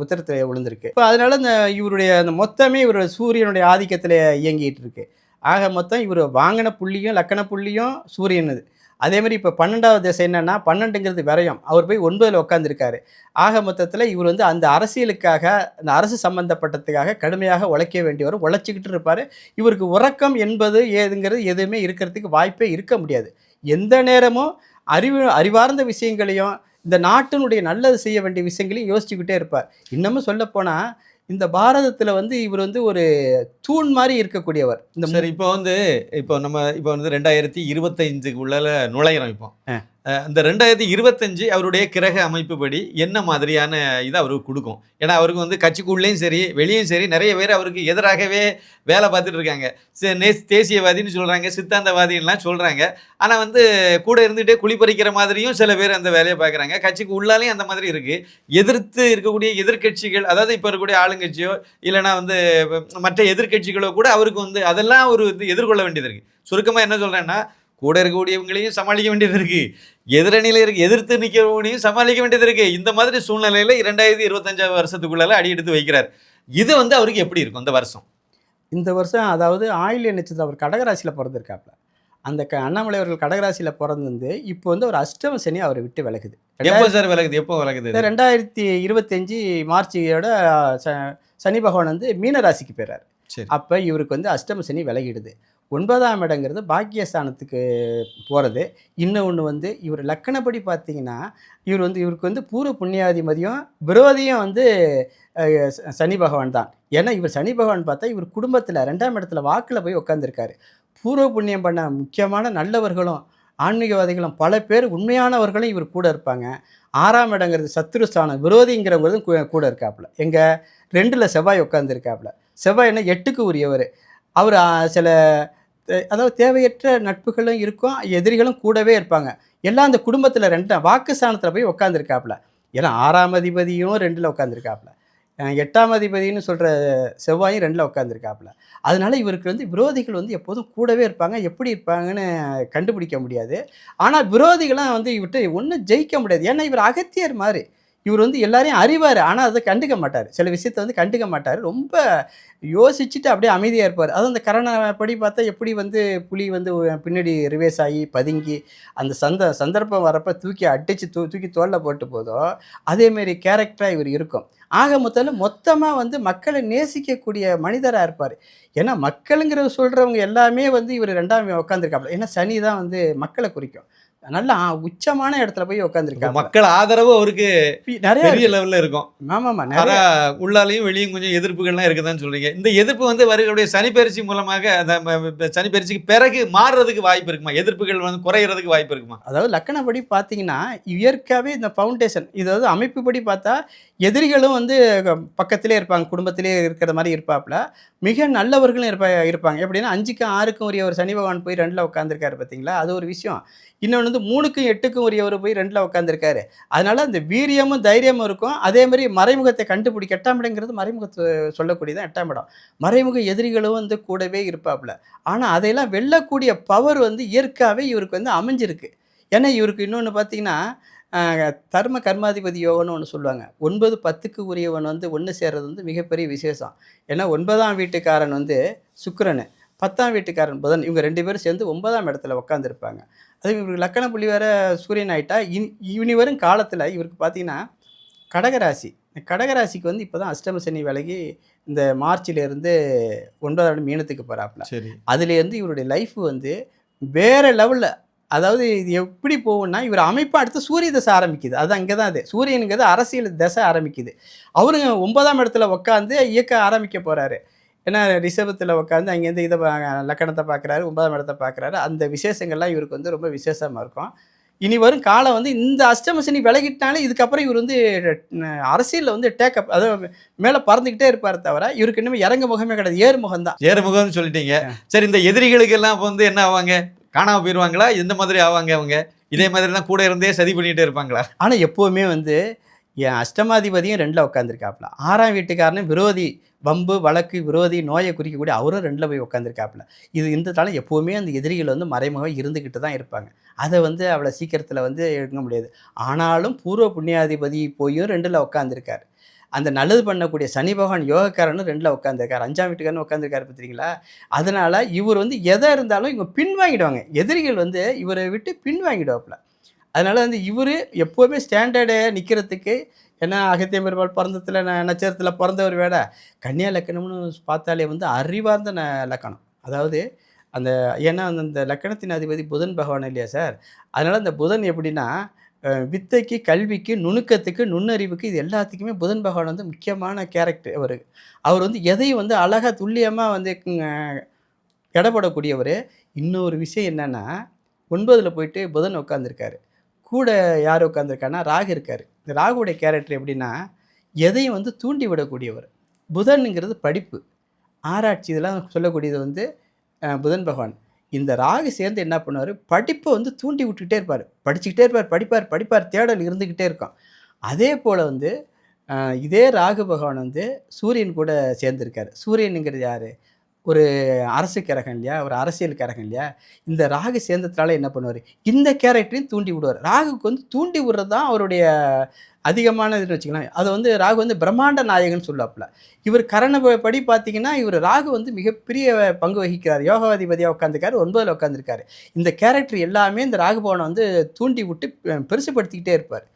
உத்தரத்தில் உத்திரத்தில் விழுந்திருக்கு. இப்போ அதனால் இந்த இவருடைய அந்த மொத்தமே இவர் சூரியனுடைய ஆதிக்கத்தில் இயங்கிட்டு இருக்கு. ஆக மொத்தம் இவர் வாங்கின புள்ளியும் லக்கண புள்ளியும் சூரியனுது. அதே மாதிரி இப்போ பன்னெண்டாவது திசை என்னன்னா பன்னெண்டுங்கிறது விரயம். அவர் போய் ஒன்பதில் உட்காந்துருக்காரு ஆக மொத்தத்தில் இவர் வந்து அந்த அரசியலுக்காக அந்த அரசு சம்பந்தப்பட்டதுக்காக கடுமையாக உழைக்க வேண்டியவர் உழைச்சிக்கிட்டு இருப்பார். இவருக்கு உறக்கம் என்பது ஏதுங்கிறது எதுவுமே இருக்கிறதுக்கு வாய்ப்பே இருக்க முடியாது. எந்த நேரமும் அறிவு அறிவார்ந்த விஷயங்களையும் இந்த நாட்டினுடைய நல்லது செய்ய வேண்டிய விஷயங்களையும் யோசிச்சுக்கிட்டே இருப்பார். இன்னமும் சொல்லப்போனால் இந்த பாரதத்தில் வந்து இவர் வந்து ஒரு தூண் மாதிரி இருக்கக்கூடியவர். இந்த சரி இப்போ வந்து இப்போ நம்ம இப்போ வந்து ரெண்டாயிரத்தி இருபத்தைந்துக்குள்ள நுழையிறோம் இப்போ. இந்த ரெண்டாயிரத்தி இருபத்தஞ்சு அவருடைய கிரக அமைப்புப்படி என்ன மாதிரியான இதை அவருக்கு கொடுக்கும்? ஏன்னா அவருக்கு வந்து கட்சிக்குள்ளேயும் சரி வெளியும் சரி நிறைய பேர் அவருக்கு எதிராகவே வேலை பார்த்துட்டு இருக்காங்க. சே- நே- தேசியவாதின்னு சொல்கிறாங்க சித்தாந்தவாதின்லாம் சொல்கிறாங்க ஆனால் வந்து கூட இருந்துகிட்டே குளிப்பறிக்கிற மாதிரியும் சில பேர் அந்த வேலையை பார்க்குறாங்க. கட்சிக்கு உள்ளாலையும் அந்த மாதிரி இருக்குது எதிர்த்து இருக்கக்கூடிய எதிர்க்கட்சிகள் அதாவது இப்போ இருக்கக்கூடிய ஆளுங்கட்சியோ இல்லைன்னா வந்து மற்ற எதிர்க்கட்சிகளோ கூட அவருக்கு வந்து அதெல்லாம் ஒரு இது எதிர்கொள்ள வேண்டியது இருக்குது சுருக்கமாக என்ன சொல்கிறேன்னா கூட இருக்கக்கூடியவங்களையும் சமாளிக்க வேண்டியது இருக்குது எதிரணியில் இருக்கு எதிர்த்து நிற்கிறவங்களையும் சமாளிக்க வேண்டியது இருக்குது இந்த மாதிரி சூழ்நிலையில் இரண்டாயிரத்தி இருபத்தஞ்சாவது வருஷத்துக்குள்ளால அடி எடுத்து வைக்கிறார். இது வந்து அவருக்கு எப்படி இருக்கும் இந்த வருஷம்? இந்த வருஷம் அதாவது ஆயில்ய நட்சத்திரம் அவர் கடகராசியில் பிறந்திருக்காப்புல அந்த க அண்ணாமலை அவர்கள் கடகராசியில் பிறந்திருந்து இப்போ வந்து ஒரு அஷ்டம சனி அவரை விட்டு விலகுது. எப்போ சார் விலகுது? எப்போ விலகுது? ரெண்டாயிரத்தி இருபத்தஞ்சி மார்ச்சோட ச- சனி பகவான் வந்து மீன ராசிக்கு போயிறாரு. சரி. அப்போ இவருக்கு வந்து அஷ்டம சனி விலகிடுது. ஒன்பதாம் இடங்கிறது பாக்கியஸ்தானத்துக்கு போகிறது இன்னொன்று வந்து இவர் லக்கணப்படி பார்த்தீங்கன்னா இவர் வந்து இவருக்கு வந்து பூர்வ புண்ணியாதிமதியும் விரோதியும் வந்து சனி பகவான் தான். ஏன்னா இவர் சனி பகவான் பார்த்தா இவர் குடும்பத்தில் ரெண்டாம் இடத்துல வாக்கில் போய் உட்காந்துருக்காரு பூர்வ புண்ணியம் பண்ண முக்கியமான நல்லவர்களும் ஆன்மீகவாதிகளும் பல பேர் உண்மையானவர்களும் இவர் கூட இருப்பாங்க. ஆறாம் இடங்கிறது சத்ருஸ்தானம் விரோதிங்கிறவங்களும் கூ- கூட இருக்காப்புல. எங்கள் ரெண்டில் செவ்வாய் உட்காந்துருக்காப்புல செவ்வாய் என்ன எட்டுக்கு உரியவர். அவர் சில அதாவது தேவையற்ற நட்புகளும் இருக்கும் எதிரிகளும் கூடவே இருப்பாங்க. எல்லாம் அந்த குடும்பத்தில் ரெண்டு வாக்குஸ்தானத்தில் போய் உட்காந்துருக்காப்புல ஏன்னா ஆறாம் அதிபதியும் ரெண்டில் உட்காந்துருக்காப்புல எட்டாம் அதிபதினு சொல்கிற செவ்வாயும் ரெண்டில் உட்காந்துருக்காப்புல அதனால் இவருக்கு வந்து விரோதிகள் வந்து எப்போதும் கூடவே இருப்பாங்க. எப்படி இருப்பாங்கன்னு கண்டுபிடிக்க முடியாது. ஆனால் விரோதிகளாம் வந்து இவர்கிட்ட ஒன்றும் ஜெயிக்க முடியாது. ஏன்னா இவர் அகத்தியர் மாதிரி. இவர் வந்து எல்லாரையும் அறிவார். ஆனால் அதை கண்டுக்க மாட்டார். சில விஷயத்த வந்து கண்டுக்க மாட்டார். ரொம்ப யோசிச்சுட்டு அப்படியே அமைதியாக இருப்பார். அதுவும் அந்த கரண படி பார்த்தா எப்படி வந்து புலி வந்து பின்னாடி ரிவேஸ் ஆகி பதுங்கி அந்த சந்த சந்தர்ப்பம் வரப்போ தூக்கி அடித்து தூ தூக்கி தோலை போட்டு போதோ அதேமாரி கேரக்டராக இவர் இருக்கும். ஆக மொத்தத்தில் மொத்தமாக வந்து மக்களை நேசிக்கக்கூடிய மனிதராக இருப்பார். ஏன்னா மக்களுங்கிற சொல்கிறவங்க எல்லாமே வந்து இவர் ரெண்டாம் உட்காந்துருக்காப்புல ஏன்னா சனி தான் வந்து மக்களை குறிக்கும். நல்ல உச்சமான இடத்துல போய் உட்காந்துருக்காங்க மக்கள் ஆதரவு அவருக்கு நிறைய பெரிய லெவல்ல இருக்கும். ஆமாம்மா ஆனா நிறைய. உள்ளாலையும் வெளியும் கொஞ்சம் எதிர்ப்புகள்லாம் இருக்குதான்னு சொல்றீங்க. இந்த எதிர்ப்பு வந்து வருகளுடைய சனிப்பெயர்ச்சி மூலமாக அந்த சனிப்பெயர்ச்சிக்கு பிறகு மாறுறதுக்கு வாய்ப்பு இருக்குமா? எதிர்ப்புகள் வந்து குறையிறதுக்கு வாய்ப்பு இருக்குமா? அதாவது லக்கணப்படி பார்த்தீங்கன்னா இயற்கையாகவே இந்த ஃபவுண்டேஷன் இது வந்து அமைப்புப்படி பார்த்தா எதிரிகளும் வந்து பக்கத்திலே இருப்பாங்க குடும்பத்திலே இருக்கிற மாதிரி இருப்பாப்புல மிக நல்லவர்களும் இருப்பா இருப்பாங்க. எப்படின்னா அஞ்சுக்கும் ஆறுக்கும் உரிய ஒரு சனி பகவான் போய் ரெண்டில் உட்காந்துருக்காரு பார்த்தீங்களா அது ஒரு விஷயம். இன்னொன்று வந்து மூணுக்கும் எட்டுக்கும் உரியவர் போய் ரெண்டில் உட்காந்துருக்காரு அதனால் அந்த வீரியமும் தைரியமும் இருக்கும். அதே மாதிரி மறைமுகத்தை கண்டுபிடிக்க எட்டாம் இடங்கிறது மறைமுகத்தை சொல்லக்கூடியதான் எட்டாம் இடம். மறைமுக எதிரிகளும் வந்து கூடவே இருப்பாப்புல ஆனால் அதையெல்லாம் வெல்லக்கூடிய பவர் வந்து இயற்கையாகவே இவருக்கு வந்து அமைஞ்சிருக்கு. ஏன்னா இவருக்கு இன்னொன்று பார்த்தீங்கன்னா தர்ம கர்மாதிபதி யோகம்னு ஒன்று சொல்லுவாங்க. ஒன்பது பத்துக்கு உரியவன் வந்து ஒன்று சேர்றது வந்து மிகப்பெரிய விசேஷம். ஏன்னா ஒன்பதாம் வீட்டுக்காரன் வந்து சுக்கிரன் பத்தாம் வீட்டுக்காரன் புதன். இவங்க ரெண்டு பேரும் சேர்ந்து ஒன்பதாம் இடத்துல உட்காந்துருப்பாங்க அது இவருக்கு லக்கண புள்ளி வேற சூரியன் ஆயிட்டா இனி இனி வரும் காலத்தில் இவருக்கு பார்த்தீங்கன்னா கடகராசி. இந்த கடகராசிக்கு வந்து இப்போ தான் அஷ்டம சனி விலகி இந்த மார்ச்லேருந்து ஒன்பதாம் மீனத்துக்கு போகிறாப்புல சரி. அதுலேருந்து இவருடைய லைஃப் வந்து வேறு லெவலில் அதாவது இது எப்படி போகும்னா இவர் அமைப்பு அடுத்து சூரிய தசை ஆரம்பிக்குது. அது அங்கே தான் அது. சூரியனுங்கிறது அரசியல் தசை ஆரம்பிக்குது. அவருங்க ஒன்பதாம் இடத்துல உட்காந்து இயக்க ஆரம்பிக்க போகிறாரு ஏன்னா ரிஷபத்தில் உட்காந்து அங்கேருந்து இதை லக்கணத்தை பார்க்குறாரு ஒன்பதாம் இடத்தை பார்க்குறாரு அந்த விசேஷங்கள்லாம் இவருக்கு வந்து ரொம்ப விசேஷமாக இருக்கும். இனி வரும் காலம் வந்து இந்த அஷ்டமசனி விலகிட்டாலே இதுக்கப்புறம் இவர் வந்து அரசியலில் வந்து டேக்கப் அதாவது மேலே பறந்துக்கிட்டே இருப்பார் தவிர இவருக்கு இன்னும் இறங்க முகமே கிடையாது. ஏறு முகம் தான் ஏறுமுகம்னு சொல்லிட்டீங்க. சரி இந்த எதிரிகளுக்கு எல்லாம் வந்து என்ன ஆவாங்க? காணாம போயிருவாங்களா? எந்த மாதிரி ஆவாங்க அவங்க. இதே மாதிரி தான் கூட இருந்தே சதி பண்ணிட்டே இருப்பாங்களா? ஆனால் எப்போவுமே வந்து என் அஷ்டமாதிபதியும் ரெண்டில் உட்காந்துருக்காப்புல ஆறாம் வீட்டுக்காரனும் விரோதி வம்பு வழக்கு விரோதி நோயை குறிக்கக்கூடிய அவரும் ரெண்டில் போய் உட்காந்துருக்காப்புல இது இந்த தாலும் எப்போவுமே அந்த எதிரிகள் வந்து மறைமுகம் இருந்துக்கிட்டு தான் இருப்பாங்க. அதை வந்து அவ்வளோ சீக்கிரத்தில் வந்து எடுக்க முடியாது. ஆனாலும் பூர்வ புண்ணியாதிபதி போயும் ரெண்டில் உட்காந்துருக்காரு அந்த நல்லது பண்ணக்கூடிய சனி பகவான் யோகக்காரனும் ரெண்டில் உட்காந்துருக்காரு அஞ்சாம் வீட்டுக்காரன்னு உட்காந்துருக்காரு பார்த்தீங்களா அதனால் இவர் வந்து எதாக இருந்தாலும் இவங்க பின்வாங்கிடுவாங்க. எதிரிகள் வந்து இவரை விட்டு பின்வாங்கிடுவாப்பில். அதனால் வந்து இவர் எப்போவுமே ஸ்டாண்டர்டு நிற்கிறதுக்கு ஏன்னா அகத்திய பெருமாள் பிறந்தத்தில் நட்சத்திரத்தில் பிறந்தவர் வேட கன்னியா லக்கணம்னு பார்த்தாலே வந்து அறிவார்ந்த ந லக்கணம். அதாவது அந்த ஏன்னா அந்த லக்கணத்தின் அதிபதி புதன் பகவான் இல்லையா சார்? அதனால் அந்த புதன் எப்படின்னா வித்தைக்கு கல்விக்கு நுணுக்கத்துக்கு நுண்ணறிவுக்கு இது எல்லாத்துக்குமே புதன் பகவான் வந்து முக்கியமான கேரக்டர் அவர். அவர் வந்து எதையும் வந்து அழகாக துல்லியமாக வந்து இடப்படக்கூடியவர் இன்னொரு விஷயம் என்னென்னா ஒன்பதில் போயிட்டு புதன் உட்காந்துருக்காரு கூட யார் உட்காந்துருக்காருன்னா ராகு இருக்கார். இந்த ராகுடைய கேரக்டர் எப்படின்னா எதையும் வந்து தூண்டி விடக்கூடியவர். புதனுங்கிறது படிப்பு. ஆராய்ச்சி இதெல்லாம் சொல்லக்கூடியது வந்து புதன் பகவான். இந்த ராகு சேர்ந்து என்ன பண்ணுவார்? படிப்பை வந்து தூண்டி விட்டுக்கிட்டே இருப்பார். படிச்சுக்கிட்டே இருப்பார் படிப்பார் படிப்பார் தேடல் இருந்துக்கிட்டே இருக்கும். அதே போல் வந்து இதே ராகு பகவான் வந்து சூரியன் கூட சேர்ந்துருக்கார். சூரியனுங்கிறது யார்? ஒரு அரசு கரகம் இல்லையா? ஒரு அரசியல் கரகம் இல்லையா? இந்த ராகு சேர்ந்ததுனால என்ன பண்ணுவார்? இந்த கேரக்டரையும் தூண்டி விடுவார். ராகுக்கு வந்து தூண்டி விடுறது தான் அவருடைய அதிகமான இதுன்னு வச்சுக்கலாம் அதை வந்து ராகு வந்து பிரம்மாண்ட நாயகன் சொல்லாப்புல இவர் கரண படி பார்த்தீங்கன்னா இவர் ராகு வந்து மிகப்பெரிய பங்கு வகிக்கிறார். யோகாதிபதியாக உட்காந்துருக்காரு ஒன்பதில் உட்காந்துருக்காரு இந்த கேரக்டர் எல்லாமே இந்த ராகு பவனை வந்து தூண்டி விட்டு பெ- பெருசுப்படுத்திக்கிட்டே இருப்பார்.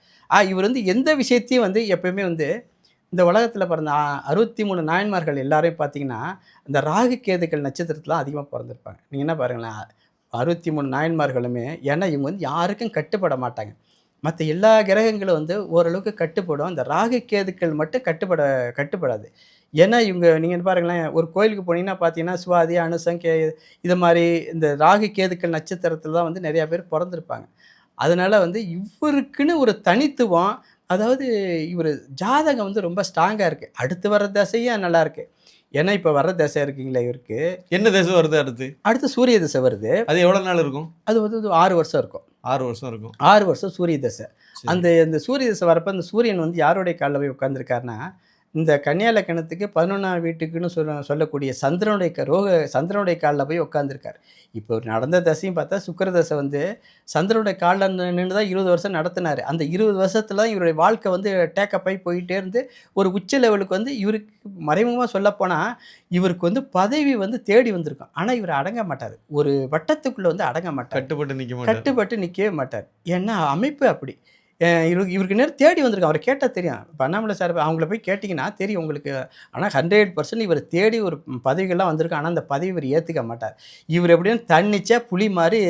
இவர் வந்து எந்த விஷயத்தையும் வந்து எப்பயுமே வந்து இந்த உலகத்தில் பிறந்த அறுபத்தி மூணு நாயன்மார்கள் எல்லாரையும் பார்த்தீங்கன்னா இந்த ராகு கேதுக்கள் நட்சத்திரத்தில் அதிகமாக பிறந்திருப்பாங்க. நீங்கள் என்ன பாருங்களேன் அறுபத்தி மூணு நாயன்மார்களுமே ஏன்னா இவங்க வந்து யாருக்கும் கட்டுப்பட மாட்டாங்க. மற்ற எல்லா கிரகங்களும் வந்து ஓரளவுக்கு கட்டுப்படும். இந்த ராகு கேதுக்கள் மட்டும் கட்டுப்பட கட்டுப்படாது. ஏன்னா இவங்க நீங்கள் பாருங்களேன் ஒரு கோயிலுக்கு போனீங்கன்னா பார்த்தீங்கன்னா சுவாதி அனுசம் கே இது மாதிரி இந்த ராகு கேதுக்கள் நட்சத்திரத்தில் தான் வந்து நிறையா பேர் பிறந்திருப்பாங்க. அதனால் வந்து இவருக்குன்னு ஒரு தனித்துவம் அதாவது இவர் ஜாதகம் வந்து ரொம்ப ஸ்ட்ராங்காக இருக்குது அடுத்து வர தசையும் நல்லா இருக்கு. ஏன்னா இப்போ வர தசை இருக்குங்களா இவருக்கு. என்ன திசை வருது அடுத்து? அடுத்து சூரிய தசை வருது. அது எவ்வளவு நாள் இருக்கும்? அது வந்து ஆறு வருஷம் இருக்கும். ஆறு வருஷம் இருக்கும். ஆறு வருஷம் சூரிய தசை. அந்த இந்த சூரிய தசை வரப்போ அந்த சூரியன் வந்து யாருடைய காலில் போய் உட்காந்துருக்காருன்னா இந்த கன்னியா லக்கணத்துக்கு பதினொன்றாம் வீட்டுக்குன்னு சொல்ல சொல்லக்கூடிய சந்திரனுடைய க- ரோக சந்திரனுடைய காலில் போய் உட்காந்துருக்கார் இப்போ நடந்த தசையும் பார்த்தா சுக்கிர தசை வந்து சந்திரனுடைய காலில் நின்று தான் இருபது வருஷம் நடத்தினார். அந்த இருபது வருஷத்துல தான் இவருடைய வாழ்க்கை வந்து டேக்கப் ஆகி போயிட்டே இருந்து ஒரு உச்ச லெவலுக்கு வந்து இவருக்கு மறைமுகமாக சொல்லப்போனால் இவருக்கு வந்து பதவி வந்து தேடி வந்திருக்கும். ஆனால் இவர் அடங்க மாட்டார். ஒரு வட்டத்துக்குள்ளே வந்து அடங்க மாட்டார். கட்டுப்பட்டு மாட்டார். கட்டுப்பட்டு நிற்கவே மாட்டார். ஏன்னா அமைப்பு அப்படி. இவருக்கு இவருக்கு நேரம் தேடி வந்திருக்கு அவரை கேட்டால் தெரியும். இப்போ அண்ணாமலை சார் அவங்கள போய் கேட்டிங்கன்னா தெரியும் உங்களுக்கு. ஆனால் ஹண்ட்ரட் பர்சன்ட் இவர் தேடி ஒரு பதவிகள்லாம் வந்திருக்கு. ஆனால் அந்த பதவி இவர் ஏற்றுக்க மாட்டார். இவர் எப்படின்னு தன்னிச்சா புலி மாதிரி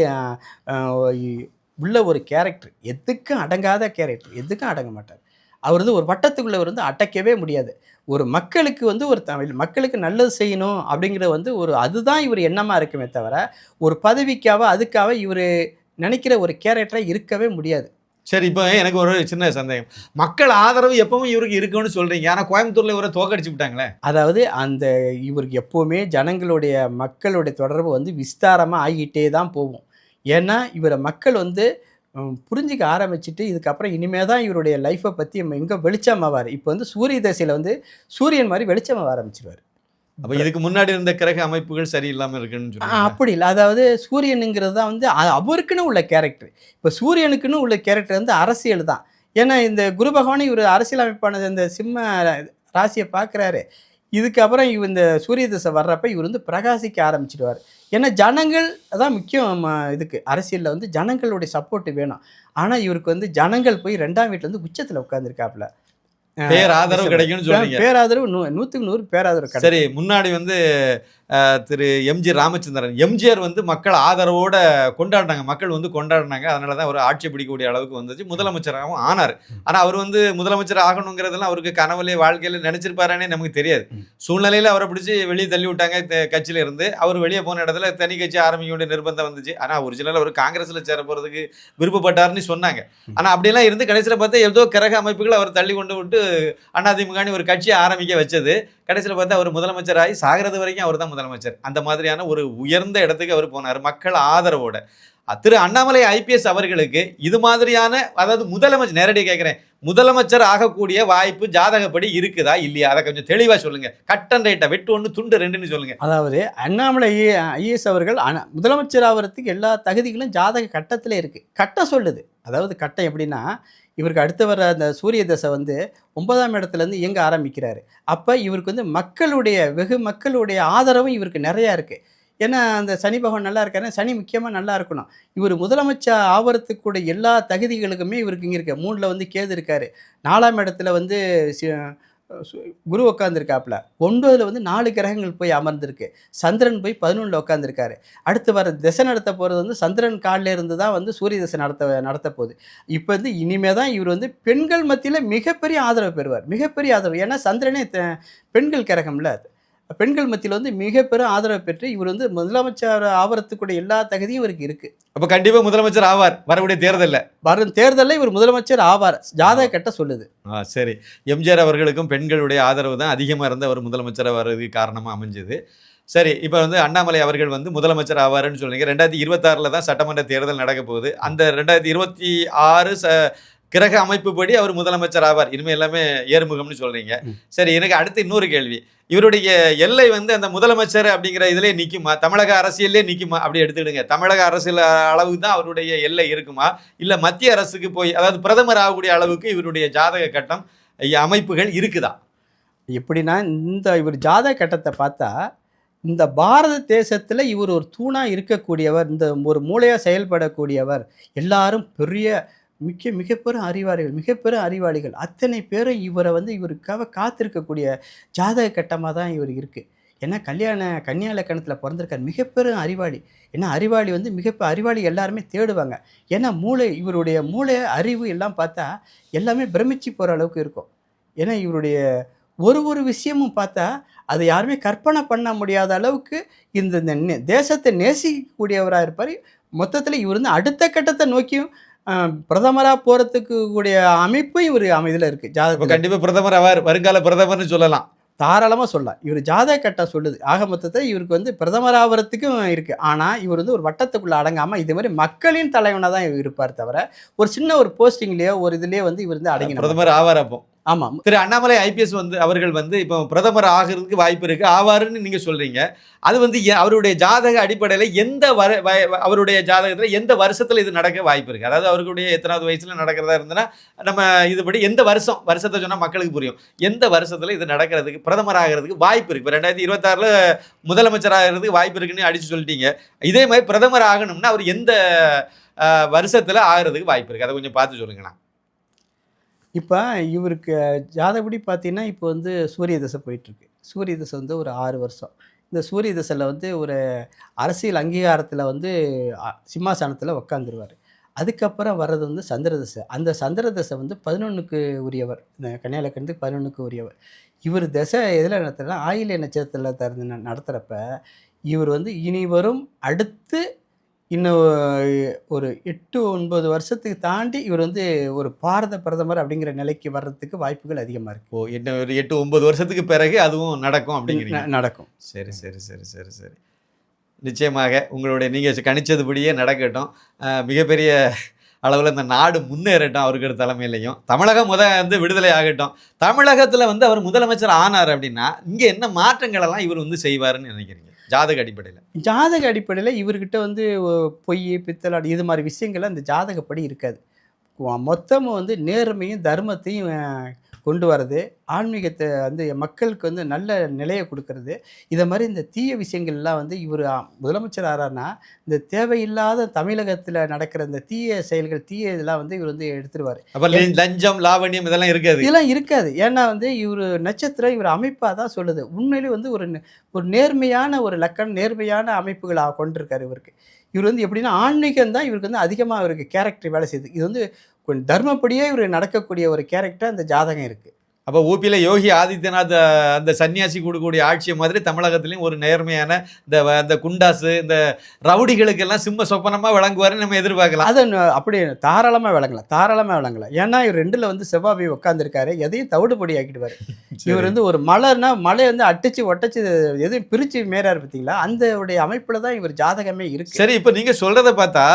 உள்ள ஒரு கேரக்டர் எதுக்கும் அடங்காத கேரக்டர் எதுக்கும் அடங்க மாட்டார். அவர் வந்து ஒரு வட்டத்துக்குள்ளே வந்து அடைக்கவே முடியாது. ஒரு மக்களுக்கு வந்து ஒரு தமிழ் மக்களுக்கு நல்லது செய்யணும் அப்படிங்கிற வந்து ஒரு அதுதான் இவர் எண்ணமாக இருக்குமே தவிர ஒரு பதவிக்காக அதுக்காக இவர் நினைக்கிற ஒரு கேரக்டராக இருக்கவே முடியாது. சரி இப்போ எனக்கு ஒரு சின்ன சந்தேகம். மக்கள் ஆதரவு எப்பவும் இவருக்கு இருக்குன்னு சொல்றீங்க. ஆனால் கோயம்புத்தூர்ல இவரை தோக்கடிச்சு விட்டாங்களே? அதாவது அந்த இவருக்கு எப்போவுமே ஜனங்களுடைய மக்களுடைய தொடர்பு வந்து விஸ்தாரமாக ஆகிட்டே தான் போகும். ஏன்னா இவரை மக்கள் வந்து புரிஞ்சிக்க ஆரம்பிச்சிட்டு இதுக்கப்புறம் இனிமே தான் இவருடைய லைஃப்பை பற்றி எங்கே வெளிச்சமாவார்? இப்போ வந்து சூரிய தசையில் வந்து சூரியன் மாதிரி வெளிச்சமாக ஆரம்பிச்சிருவார். அப்ப இதுக்கு முன்னாடி இருந்த கிரக அமைப்புகள் சரியில்லாம இருக்குன்னு ஆ, சொல்லுங்க அப்படி இல்லை. அதாவது சூரியனுங்கிறது தான் வந்து அவருக்குன்னு உள்ள கேரக்டர் இப்போ சூரியனுக்குன்னு உள்ள கேரக்டர் வந்து அரசியல் தான். ஏன்னா இந்த குரு பகவான் இவர் அரசியல் அமைப்பான இந்த சிம்ம ராசியை பார்க்குறாரு இதுக்கப்புறம் இவ இந்த சூரிய திசை வர்றப்ப இவர் வந்து பிரகாசிக்க ஆரம்பிச்சிடுவார். ஏன்னா ஜனங்கள் அதான் முக்கியம் இதுக்கு. அரசியலில் வந்து ஜனங்களுடைய சப்போர்ட் வேணும். ஆனால் இவருக்கு வந்து ஜனங்கள் போய் ரெண்டாம் வீட்டில் வந்து உச்சத்தில் உட்காந்துருக்காப்புல பேர் ஆதரவு கிடைக்கும்னு சொல்றீங்க. பேராதரவு நூ நூற்றுக்கு நூறு பேராதரவு சரி முன்னாடி வந்து திரு எம்ஜி ராமச்சந்திரன் எம்ஜிஆர் வந்து மக்கள் ஆதரவோட கொண்டாடினாங்க. மக்கள் வந்து கொண்டாடினாங்க. அதனால தான் அவர் ஆட்சி பிடிக்கக்கூடிய அளவுக்கு வந்துச்சு. முதலமைச்சராகவும் ஆனார். ஆனா அவர் வந்து முதலமைச்சர் ஆகணுங்கிறதெல்லாம் அவருக்கு கனவுலே வாழ்க்கையில நினைச்சிருப்பாரானே நமக்கு தெரியாது. சூழ்நிலையில அவரை பிடிச்சி வெளியே தள்ளி விட்டாங்க கட்சியில இருந்து அவர் வெளியே போன இடத்துல தனி கட்சி ஆரம்பிக்க வேண்டிய நிர்பந்தம் வந்துச்சு. ஆனா ஒரிஜினல் அவர் காங்கிரஸ்ல சேர போறதுக்கு விருப்பப்பட்டாருன்னு சொன்னாங்க. ஆனா அப்படியெல்லாம் இருந்து கடைசியில பார்த்தா ஏதோ கிரக அமைப்புகள் அவர் தள்ளி கொண்டு விட்டு அதிமுகன்னு ஒரு கட்சியை ஆரம்பிக்க வச்சது. கடைசியில் பார்த்தா அவர் முதலமைச்சராகி சாகிறது வரைக்கும் அவர் தான் முதலமைச்சர். அந்த மாதிரியான ஒரு உயர்ந்த இடத்துக்கு அவர் போனார் மக்கள் ஆதரவோட. திரு அண்ணாமலை ஐபிஎஸ் அவர்களுக்கு இது மாதிரியான அதாவது முதலமைச்சர் நேரடியாக கேட்குறேன் முதலமைச்சர் ஆகக்கூடிய வாய்ப்பு ஜாதகப்படி இருக்குதா இல்லையா? அதை கொஞ்சம் தெளிவாக சொல்லுங்க. கட்டன் ரைட்டா வெட்டு ஒன்று துண்டு ரெண்டுன்னு சொல்லுங்க. அதாவது அண்ணாமலை ஐஏஎஸ் அவர்கள் முதலமைச்சர் ஆகிறதுக்கு எல்லா தகுதிகளும் ஜாதக கட்டத்தில் இருக்குது கட்டம் சொல்லுது. அதாவது கட்டம் எப்படின்னா இவருக்கு அடுத்து வர அந்த சூரிய தசை வந்து ஒன்பதாம் இடத்துலேருந்து இயங்க ஆரம்பிக்கிறாரு. அப்போ இவருக்கு வந்து மக்களுடைய வெகு மக்களுடைய ஆதரவும் இவருக்கு நிறையா இருக்குது ஏன்னா அந்த சனி பகவான் நல்லா இருக்காருன்னா சனி முக்கியமாக நல்லா இருக்கணும். இவர் முதலமைச்சர் ஆவரத்துக்கூட எல்லா தகுதிகளுக்குமே இவருக்கு இங்கே இருக்கு. மூணில் வந்து கேது இருக்காரு. நாலாம் இடத்துல வந்து குரு உட்காந்துருக்காப்புல ஒன்பதில் வந்து நாலு கிரகங்கள் போய் அமர்ந்திருக்கு. சந்திரன் போய் பதினொன்றில் உட்காந்துருக்காரு அடுத்து வர திசை நடத்த போகிறது வந்து சந்திரன் காலில் இருந்து தான் வந்து சூரிய திசை நடத்த நடத்த போகுது. இப்போ வந்து இனிமே தான் இவர் வந்து பெண்கள் மத்தியில் மிகப்பெரிய ஆதரவு பெறுவார். மிகப்பெரிய ஆதரவு. ஏன்னா சந்திரனே பெண்கள் கிரகம்ல அது. பெண்கள் மத்தியில் வந்து மிகப்பெரிய ஆதரவு பெற்று இவர் வந்து முதலமைச்சர் ஆவறதுக்குடைய எல்லா தகுதியும் இவருக்கு இருக்குது அப்போ கண்டிப்பாக முதலமைச்சர் ஆவார் வரக்கூடிய தேர்தலில். வரும் தேர்தலில் இவர் முதலமைச்சர் ஆவார் ஜாதக கட்ட சொல்லுது. ஆ சரி. எம்ஜிஆர் அவர்களுக்கும் பெண்களுடைய ஆதரவு தான் அதிகமாக இருந்து அவர் முதலமைச்சராக வர்றதுக்கு காரணமாக அமைஞ்சது. சரி இப்போ வந்து அண்ணாமலை அவர்கள் வந்து முதலமைச்சர் ஆவாருன்னு சொல்றீங்க. ரெண்டாயிரத்தி இருபத்தாறில் தான் சட்டமன்ற தேர்தல் நடக்க போகுது. அந்த ரெண்டாயிரத்தி இருபத்தி ஆறு ச கிரக அமைப்புப்படி அவர் முதலமைச்சர் ஆவார். இனிமேல் எல்லாமே ஏறுமுகம்னு சொல்றீங்க. சரி எனக்கு அடுத்து இன்னொரு கேள்வி. இவருடைய எல்லை வந்து அந்த முதலமைச்சர் அப்படிங்கிற இதிலே நிக்குமா? தமிழக அரசியல்லே நிக்குமா? அப்படி எடுத்துக்கிடுங்க. தமிழக அரசியல் அளவுக்கு தான் அவருடைய எல்லை இருக்குமா? இல்ல மத்திய அரசுக்கு போய் அதாவது பிரதமர் ஆகக்கூடிய அளவுக்கு இவருடைய ஜாதக கட்டம் அமைப்புகள் இருக்குதா? எப்படின்னா இந்த இவர் ஜாதக கட்டத்தை பார்த்தா இந்த பாரத தேசத்தில் இவர் ஒரு தூணாக இருக்கக்கூடியவர் இந்த ஒரு மூளையாக செயல்படக்கூடியவர் எல்லாரும் பெரிய மிக மிகப்பெரும் அறிவாளிகள் மிகப்பெரும் அறிவாளிகள். அத்தனை பேரும் இவரை வந்து இவருக்காக காத்திருக்கக்கூடிய ஜாதக கட்டமாக தான் இவர் இருக்குது ஏன்னா கல்யாண கன்னியா லக்கணத்தில் பிறந்திருக்கார். மிகப்பெரும் அறிவாளி. ஏன்னா அறிவாளி வந்து மிகப்பெரிய அறிவாளி எல்லாருமே தேடுவாங்க. ஏன்னா மூளை இவருடைய மூளை அறிவு எல்லாம் பார்த்தா எல்லாமே பிரமிச்சு போகிற அளவுக்கு இருக்கும். ஏன்னா இவருடைய ஒரு ஒரு விஷயமும் பார்த்தா அதை யாருமே கற்பனை பண்ண முடியாத அளவுக்கு இந்த இந்த நே- தேசத்தை நேசிக்கக்கூடியவராக இருப்பார். மொத்தத்தில் இவர் வந்து அடுத்த கட்டத்தை நோக்கியும் பிரதமராக போகிறதுக்கு கூடிய அமைப்பும் இவர் அமைதியில் இருக்குது இப்போ ஜாதகம் கண்டிப்பா பிரதமர் ஆவார் வருங்கால பிரதமர்னு சொல்லலாம். தாராளமாக சொல்லலாம். இவர் ஜாதக கட்டம் சொல்லுது. ஆக மொத்தத்தில் இவருக்கு வந்து பிரதமர் ஆகிறதுக்கும் இருக்குது ஆனால் இவர் வந்து ஒரு வட்டத்துக்குள்ளே அடங்காமல் இதே மாதிரி மக்களின் தலைவனாக தான் இவர் இருப்பார் தவிர ஒரு சின்ன ஒரு போஸ்டிங்லேயோ ஒரு இதுலேயோ வந்து இவர் வந்து அடங்கி பிரதமர் ஆவார் அப்போ. ஆமாம் திரு அண்ணாமலை ஐபிஎஸ் வந்து அவர்கள் வந்து இப்போ பிரதமர் ஆகிறதுக்கு வாய்ப்பு இருக்குது ஆவாருன்னு நீங்கள் சொல்கிறீங்க அது வந்து அவருடைய ஜாதக அடிப்படையில் எந்த வர அவருடைய ஜாதகத்தில் எந்த வருஷத்தில் இது நடக்க வாய்ப்பு இருக்குது அதாவது அவர்களுடைய எத்தனாவது வயசில் நடக்கிறதா இருந்ததுன்னா நம்ம இதுபடி எந்த வருஷம் வருஷத்தை சொன்னால் மக்களுக்கு புரியும். எந்த வருஷத்தில் இது நடக்கிறதுக்கு பிரதமர் ஆகிறதுக்கு வாய்ப்பு இருக்குது இப்போ ரெண்டாயிரத்தி இருபத்தாறுல முதலமைச்சர் ஆகிறதுக்கு வாய்ப்பு இருக்குன்னு அடிச்சு சொல்லிட்டீங்க. இதே மாதிரி பிரதமர் ஆகணும்னா அவர் எந்த வருஷத்தில் ஆகிறதுக்கு வாய்ப்பு இருக்குது அதை கொஞ்சம் பார்த்து சொல்லுங்கண்ணா இப்போ இவருக்கு ஜாதகப்படி பார்த்தீங்கன்னா இப்போ வந்து சூரிய தசை போயிட்டுருக்கு. சூரிய தசை வந்து ஒரு ஆறு வருஷம். இந்த சூரிய தசையில் வந்து ஒரு அரசியல் அங்கீகாரத்தில் வந்து சிம்மாசனத்தில் உக்காந்துருவார். அதுக்கப்புறம் வர்றது வந்து சந்திரதசை அந்த சந்திர தசை வந்து பதினொன்றுக்கு உரியவர். இந்த கன்னியாலக்கணத்துக்கு பதினொன்றுக்கு உரியவர். இவர் தசை எதில் நடத்துகிறா ஆயிலிய நட்சத்திரத்தில் திறந்து நடத்துகிறப்ப இவர் வந்து இனி வரும் அடுத்து இன்னும் ஒரு எட்டு ஒன்பது வருஷத்துக்கு தாண்டி இவர் வந்து ஒரு பாரத பிரதமர் அப்படிங்கிற நிலைக்கு வர்றதுக்கு வாய்ப்புகள் அதிகமாக இருக்கு. ஓ எட்டு ஒரு எட்டு ஒன்பது வருஷத்துக்கு பிறகு அதுவும் நடக்கும் அப்படிங்கிறீங்க. ந- நடக்கும். சரி சரி சரி சரி சரி. நிச்சயமாக உங்களுடைய நீங்கள் கணிச்சதுபடியே நடக்கட்டும். மிகப்பெரிய அளவில் இந்த நாடு முன்னேறட்டும் அவருக்கு தலைமையிலையும். தமிழகம் முத வந்து விடுதலை ஆகட்டும். தமிழகத்தில் வந்து அவர் முதலமைச்சர் ஆனார் அப்படின்னா இங்கே என்ன மாற்றங்கள் எல்லாம் இவர் வந்து செய்வாருன்னு நினைக்கிறீங்க? ஜாதக அடிப்படையில். ஜாதக அடிப்படையில் இவர்கிட்ட வந்து பொய் பித்தலாடு இது மாதிரி விஷயங்கள்லாம் அந்த ஜாதகப்படி இருக்காது. மொத்தமும் வந்து நேர்மையும் தர்மத்தையும் கொண்டு வர்றது ஆன்மீகத்தை வந்து மக்களுக்கு வந்து நல்ல நிலையை கொடுக்கறது. இதை மாதிரி இந்த தீய விஷயங்கள்லாம் வந்து இவர் முதலமைச்சர் ஆறாருன்னா இந்த தேவையில்லாத தமிழகத்தில் நடக்கிற இந்த தீய செயல்கள் தீய இதெல்லாம் வந்து இவர் வந்து எடுத்துருவார். அப்போ லஞ்சம் லாவண்யம் இதெல்லாம் இருக்காது. இதெல்லாம் இருக்காது. ஏன்னா வந்து இவர் நட்சத்திரம் இவர் அமைப்பாக தான் சொல்லுது. உண்மையிலே வந்து ஒரு ஒரு நேர்மையான ஒரு லக்கணம் நேர்மையான அமைப்புகளை கொண்டிருக்காரு இவருக்கு. இவர் வந்து எப்படின்னா ஆன்மீகம் தான் இவருக்கு வந்து அதிகமாக இவருக்கு கேரக்டர் வேலை செய்யுது. இது வந்து கொஞ்சம் தர்மப்படியே இவர் நடக்கக்கூடிய ஒரு கேரக்டர் அந்த ஜாதகம் இருக்குது அப்போ ஊபியில் யோகி ஆதித்யநாத் அந்த சன்னியாசி கொடுக்கக்கூடிய ஆட்சியை மாதிரி தமிழகத்திலையும் ஒரு நேர்மையான இந்த இந்த குண்டாசு இந்த ரவுடிகளுக்கெல்லாம் சிம்ம சொப்பனமாக விளங்குவாருன்னு நம்ம எதிர்பார்க்கலாம். அதை அப்படி தாராளமாக விளங்கலாம் தாராளமாக விளங்கலாம் ஏன்னா இவர் ரெண்டில் வந்து செவ்வாய் போய் உட்காந்துருக்காரு எதையும் தவிடுபடி ஆக்கிடுவார். இவர் வந்து ஒரு மலைன்னா மலை வந்து அடிச்சு ஒட்டச்சு எதையும் பிரித்து மேறாரு பார்த்தீங்களா அந்த உடைய அமைப்பில் தான் இவர் ஜாதகமே இருக்கு. சரி இப்போ நீங்கள் சொல்கிறத பார்த்தா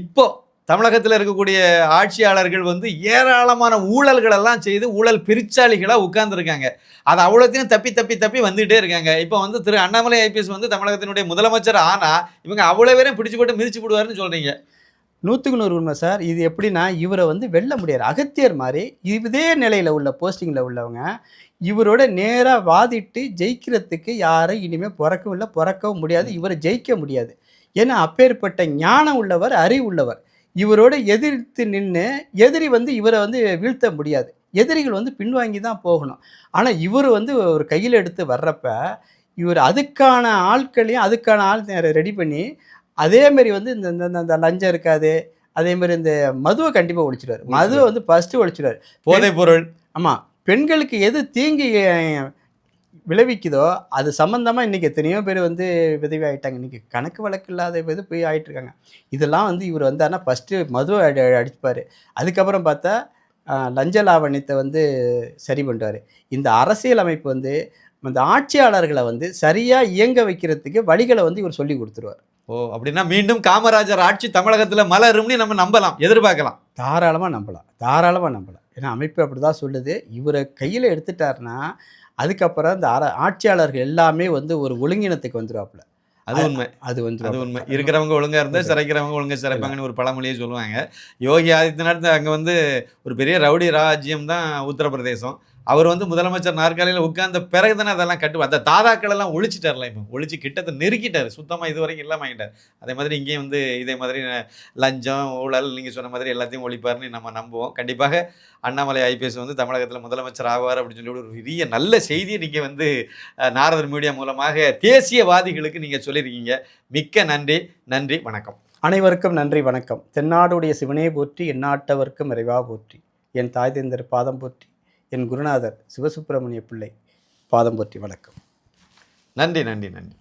இப்போ தமிழகத்தில் இருக்கக்கூடிய ஆட்சியாளர்கள் வந்து ஏராளமான ஊழல்களெல்லாம் செய்து ஊழல் பிரிச்சாளிகளாக உட்கார்ந்துருக்காங்க. அது அவ்வளோத்தையும் தப்பி தப்பி தப்பி வந்துகிட்டே இருக்காங்க. இப்போ வந்து திரு அண்ணாமலை ஐபிஎஸ் வந்து தமிழகத்தினுடைய முதலமைச்சர் ஆனால் இவங்க அவ்வளோ பேரும் பிடிச்சு போட்டு மிதிச்சு போடுவாருன்னு சொல்கிறீங்க நூற்றுக்கு நூறு உண்மை சார். இது எப்படின்னா இவரை வந்து வெல்ல முடியாது. அகத்தியர் மாதிரி இதே நிலையில் உள்ள போஸ்டிங்கில் உள்ளவங்க இவரோட நேராக வாதிட்டு ஜெயிக்கிறதுக்கு யாரும் இனிமேல் பிறக்கவும் இல்லை பிறக்கவும் முடியாது இவரை ஜெயிக்க முடியாது. ஏன்னா அப்பேற்பட்ட ஞானம் உள்ளவர் அறிவு உள்ளவர். இவரோட எதிர்த்து நின்று எதிரி வந்து இவரை வந்து வீழ்த்த முடியாது. எதிரிகள் வந்து பின்வாங்கி தான் போகணும். ஆனால் இவர் வந்து ஒரு கையில் எடுத்து வர்றப்ப இவர் அதுக்கான ஆட்களையும் அதுக்கான ஆள் ரெடி பண்ணி அதே மாதிரி வந்து இந்த இந்த- இந்த- லஞ்சம் இருக்காது. அதே மாதிரி இந்த மதுவை கண்டிப்பாக ஒழிச்சிடுவார் மதுவை வந்து ஃபஸ்ட்டு ஒழிச்சிடுவார் போதைப் பொருள். ஆமாம் பெண்களுக்கு எது தீங்கு விளைவிக்குதோ அது சம்மந்தமாக இன்றைக்கி எத்தனையோ பேர் வந்து விதவி ஆகிட்டாங்க இன்றைக்கி கணக்கு வழக்கு இல்லாத இது போய் ஆயிட்டு இருக்காங்க இதெல்லாம் வந்து இவர் வந்தாருன்னா ஃபஸ்ட்டு மதுவை அடி அடிப்பார் அதுக்கப்புறம் பார்த்தா லஞ்ச லாவண்யத்தை வந்து சரி பண்ணுவார் இந்த அரசியல் அமைப்பு வந்து இந்த ஆட்சியாளர்களை வந்து சரியாக இயங்க வைக்கிறதுக்கு வழிகளை வந்து இவர் சொல்லி கொடுத்துருவார். ஓ அப்படின்னா மீண்டும் காமராஜர் ஆட்சி தமிழகத்தில் மலரும்னு நம்ம நம்பலாம் எதிர்பார்க்கலாம். தாராளமாக நம்பலாம். தாராளமாக நம்பலாம். ஏன்னா அமைப்பு அப்படி தான் சொல்லுது. இவரை கையில் எடுத்துட்டாருன்னா அதுக்கப்புறம் இந்த அர ஆட்சியாளர்கள் எல்லாமே வந்து ஒரு ஒழுங்கினத்துக்கு வந்துருவாப்புல. அது உண்மை. அது அது வந்து உண்மை. இருக்கிறவங்க ஒழுங்கா இருந்தா சிறைக்கிறவங்க ஒழுங்கா சிறைப்பாங்கன்னு ஒரு பழமொழியே சொல்லுவாங்க. யோகி ஆதித்யநாத் அங்க வந்து ஒரு பெரிய ரவுடி ராஜ்யம் தான் உத்தரப்பிரதேசம். அவர் வந்து முதலமைச்சர் நாற்காலியில் உட்கார்ந்த பிறகு தானே அதெல்லாம் கட்டுவார் அந்த தாதாக்கள் எல்லாம் ஒழிச்சிட்டார்ல இப்போ. ஒழிச்சு கிட்டத்தை நெருக்கிட்டார். சுத்தமாக இது வரைக்கும் இல்லாம ஆகிட்டார் அதே மாதிரி இங்கேயும் வந்து இதே மாதிரி லஞ்சம் ஊழல் நீங்கள் சொன்ன மாதிரி எல்லாத்தையும் ஒழிப்பார்னு நம்ம நம்புவோம். கண்டிப்பாக அண்ணாமலை ஐபிஎஸ் வந்து தமிழகத்தில் முதலமைச்சர் ஆவார் அப்படின்னு சொல்லி ஒரு பெரிய நல்ல செய்தியை நீங்கள் வந்து நாரதர் மீடியா மூலமாக தேசியவாதிகளுக்கு நீங்கள் சொல்லியிருக்கீங்க. மிக்க நன்றி. நன்றி. வணக்கம். அனைவருக்கும் நன்றி. வணக்கம். தென்னாடுடைய சிவனே போற்றி எந்நாட்டவர்க்கும் இறைவா போற்றி. என் தாய் தந்தர் பாதம் போற்றி. என் குருநாதர் சிவசுப்பிரமணிய பிள்ளை. பாதம் போற்றி வணக்கம். நன்றி நன்றி நன்றி.